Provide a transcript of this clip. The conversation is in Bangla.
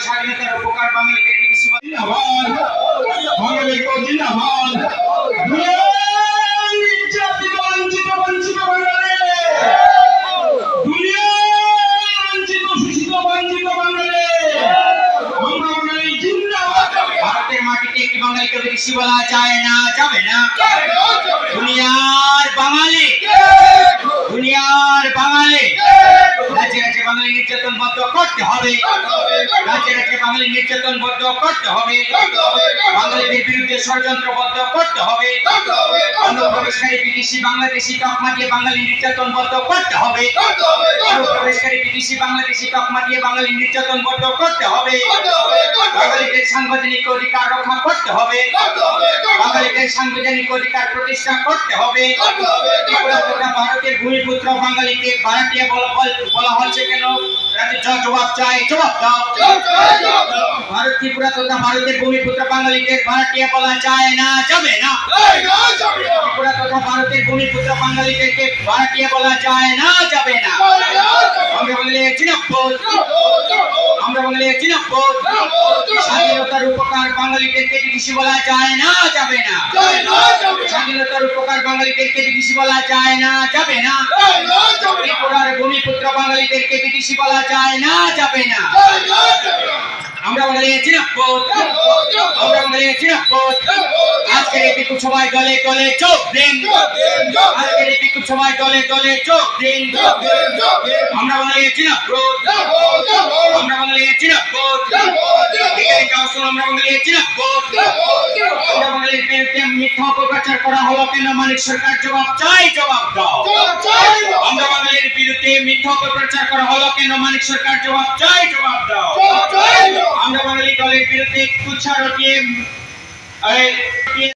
স্বাধীনতার উপকার বাঙালিদের বিদেশি বিদেশি বলা। যায় না, যাবে না। দুনিয়ার বাঙালি। দুনিয়ার বাঙালি। রাজ্যে নির্যাতন বন্ধ করতে হবে। বাঙালি নির্যাতন বন্ধ করতে হবে। বাঙালিদের বিরুদ্ধে ষড়যন্ত্র বন্ধ করতে হবে। অনুপ্রবেশকারী বিদেশি বাংলাদেশি তকমা দিয়ে বাঙালি নির্যাতন বন্ধ করতে হবে। অনুপ্রবেশকারী বিদেশি বাংলাদেশি তকমা দিয়ে বাঙালি নির্যাতন বন্ধ করতে হবে। বাঙালিদের সাংবিধানিক অধিকার রক্ষা করতে হবে। বাঙালিদের সাংবিধানিক অধিকার প্রতিষ্ঠা করতে হবে। ভারতের ভূমিপুত্র বাঙালিকে ভাড়াটিয়া বলা হচ্ছে কেন? জবাব চাই, জবাব দাও। ভারত ত্রিপুরা তথা ভারতের ভূমিপুত্র বাঙালিদের ভাড়াটিয়া বলা যায় না যাবে না ত্রিপুরা তথা ভারতের ভূমিপুত্র বাঙালিদেরকে ভাড়াটিয়া বলা যায় না যাবে না আমরা বাঙালি চিনাপ্পদ আমরা বাঙালি চিনাপ্পদ স্বাধীনতার উপকার বাঙালিদেরকে বিদেশি বলা যায় না যাবে না স্বাধীনতার উপকার বাঙালিদেরকে বিদেশি বলা যায় না যাবে না ত্রিপুরার ভূমিপুত্র বাঙালিদেরকে বিদেশি বলা যায় না যাবে না আমরা বাঙালি চিনাপ্পদ আমরা বাঙালি চিনাপ্পদ আজকের এই বিক্ষোভ সভায় গলে গলে চোখ দিন। আজকের এই বিক্ষোভ সভায় গলে গলে চোখ দিন। আমরা বলেছি না আমরা বলেছি না আমরা বাঙালির বিরুদ্ধে মিথ্যা অপপ্রচার করা হলো কেন? মানিক সরকার জবাব চাই জবাব দাও। আমরা বাঙালির বিরুদ্ধে মিথ্যা অপপ্রচার করা হলো কেন? মানিক সরকার জবাব চাই জবাব দাও। আমরা বাঙালি দলের বিরুদ্ধে কুচ্ছা রটিয়ে এই,